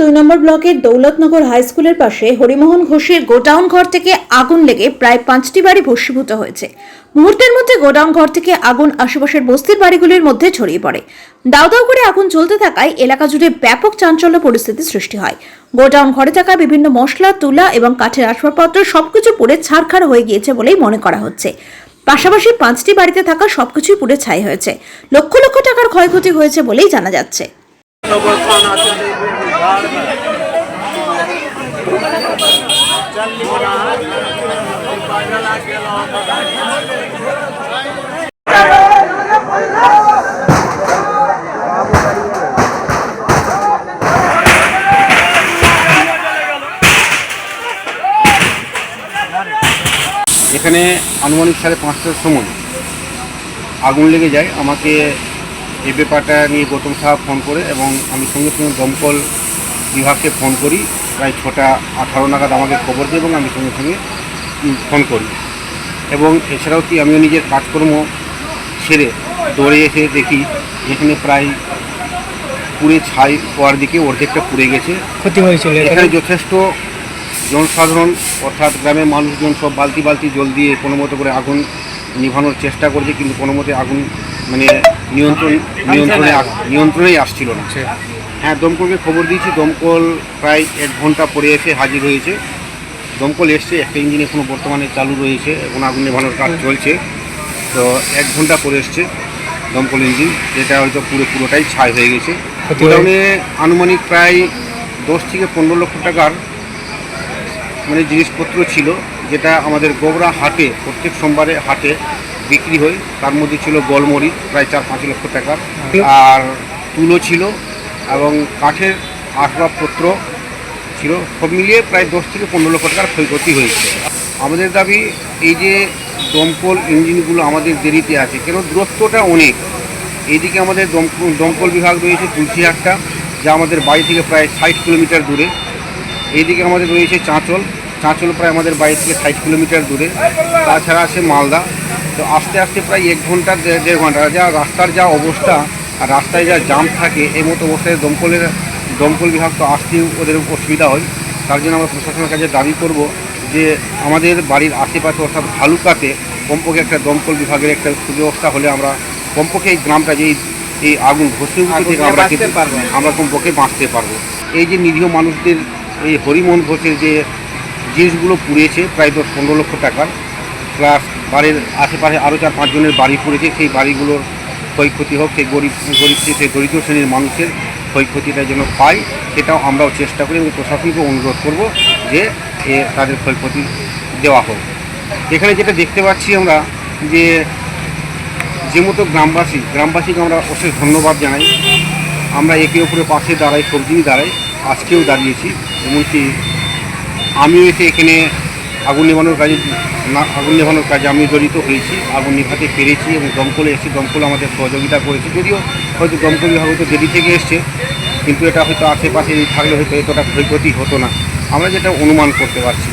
দুই নম্বর ব্লকের দৌলতনগর হাই স্কুলের পাশে হরিমোহন ঘোষের গোডাউন ঘর থেকে আগুন লেগে প্রায় পাঁচটি বাড়ি ভস্মীভূত হয়েছে। মুহূর্তের মধ্যে গোডাউন ঘর থেকে আগুন আশেপাশের বস্তির বাড়িগুলির মধ্যে ছড়িয়ে পড়ে। দাউ করে আগুন চলতে থাকায় এলাকা জুড়ে ব্যাপক চাঞ্চল্য পরিস্থিতি সৃষ্টি হয়। গোডাউন ঘরে থাকা বিভিন্ন মশলা, তুলা এবং কাঠের আসবাবপত্র সবকিছু পুড়ে ছারখার হয়ে গিয়েছে বলেই মনে করা হচ্ছে। পাশাপাশি পাঁচটি বাড়িতে থাকা সবকিছুই পুড়ে ছাই হয়েছে। লক্ষ লক্ষ টাকার ক্ষয়ক্ষতি হয়েছে বলেই জানা যাচ্ছে। এখানে আনুমানিক সাড়ে পাঁচটার সময় আগুন লেগে যায়। আমাকে এই ব্যাপারটা নিয়ে গৌতম সাহা ফোন করে এবং আমি সঙ্গে সঙ্গে দমকল বিভাগকে ফোন করি। প্রায় ছটা আঠারো নাগাদ আমাকে খবর দিই এবং আমি সঙ্গে সঙ্গে ফোন করি। এবং এছাড়াও কি আমিও নিজের কাজকর্ম ছেড়ে দৌড়ে এসে দেখি এখানে প্রায় পুড়ে ছাই হওয়ার দিকে অর্ধেকটা পুড়ে গেছে। ক্ষতি হয়েছিল এখানে যথেষ্ট জনসাধারণ অর্থাৎ গ্রামের মানুষজন সব বালতি বালতি জল দিয়ে কোনো মতো করে আগুন নিভানোর চেষ্টা করছে কিন্তু কোনো মতে আগুন মানে নিয়ন্ত্রণ নিয়ন্ত্রণে নিয়ন্ত্রণেই আসছিল না। হ্যাঁ দমকলকে খবর দিয়েছি। দমকল প্রায় এক ঘণ্টা পরে এসে হাজির হয়েছে। দমকল এসছে একটা ইঞ্জিন এখনও বর্তমানে চালু রয়েছে এখন আগুন নেভানোর কাজ চলছে। তো এক ঘণ্টা পরে এসছে দমকল ইঞ্জিন যেটা হয়তো পুরো পুরোটাই ছাই হয়ে গেছে। গোডাউনে আনুমানিক প্রায় দশ থেকে পনেরো লক্ষ টাকার মানে জিনিসপত্র ছিল যেটা আমাদের গোবরা হাটে প্রত্যেক সোমবারে হাটে বিক্রি হয়। তার মধ্যে ছিল গোলমরিচ প্রায় চার পাঁচ লক্ষ টাকার। আর তুলো ছিল এবং কাঠের আসবাবপত্র ছিল, সব মিলিয়ে প্রায় দশ থেকে পনেরো লক্ষ টাকার ক্ষয়ক্ষতি হয়েছে। আমাদের দাবি, এই যে দমকল ইঞ্জিনগুলো আমাদের দেরিতে আছে, কেন দূরত্বটা অনেক। এইদিকে আমাদের দমকল দমকল বিভাগ রয়েছে তুলসীহাটটা, যা আমাদের বাড়ি থেকে প্রায় ষাট কিলোমিটার দূরে। এইদিকে আমাদের রয়েছে চাঁচল চাঁচল প্রায় আমাদের বাড়ি থেকে ষাট কিলোমিটার দূরে। তাছাড়া আছে মালদা। তো আস্তে আস্তে প্রায় এক ঘণ্টা, দেড় দেড় ঘণ্টা, যা রাস্তার যা অবস্থা আর রাস্তায় যা জাম থাকে এই মতো অবস্থায় দমকলের দমকল বিভাগ তো আসতেও ওদের অসুবিধা হয়। তার জন্য আমরা প্রশাসনের কাছে দাবি করব যে আমাদের বাড়ির আশেপাশে অর্থাৎ ভালুকাতে কমপক্ষে একটা দমকল বিভাগের একটা সুব্যবস্থা হলে আমরা কমপক্ষে এই গ্রামটা যে এই- আগুন ঘষে থেকে আমরা কিন্তু আমরা কমপক্ষে বাঁচতে পারব। এই যে নিরীহ মানুষদের এই হরিমোহন ঘোষের যে জিনিসগুলো পুড়িয়েছে প্রায় দশ পনেরো লক্ষ টাকার প্লাস বাড়ির আশেপাশে আরও চার পাঁচজনের বাড়ি পড়েছে সেই বাড়িগুলোর ক্ষয়ক্ষতি হোক, সেই গরিব গরিব সেই দরিদ্র শ্রেণির মানুষের ক্ষয়ক্ষতিটা যেন পায়, সেটাও আমরাও চেষ্টা করি এবং প্রশাসনকে অনুরোধ করব যে এ তাদের ক্ষয়ক্ষতি দেওয়া হোক। এখানে যেটা দেখতে পাচ্ছি আমরা যে যে মতো গ্রামবাসী, গ্রামবাসীকে আমরা অশেষ ধন্যবাদ জানাই। আমরা একে অপরের পাশে দাঁড়াই সবজি দাঁড়াই, আজকেও দাঁড়িয়েছি। এমনকি আমিও এসে এখানে আগুন নেভানোর কাজে না, আগুন নেভানোর কাজে আমি জড়িত হয়েছি, আগুন নেভাতে পেরেছি এবং দমকলে এসেছি দমকল আমাদের সহযোগিতা করেছে। যদিও হয়তো দমকল বিভাগ হয়তো দেরি থেকে এসছে, কিন্তু এটা হয়তো আশেপাশে থাকলে হয়তো এতটা ক্ষয়ক্ষতি হতো না। আমরা যেটা অনুমান করতে পারছি।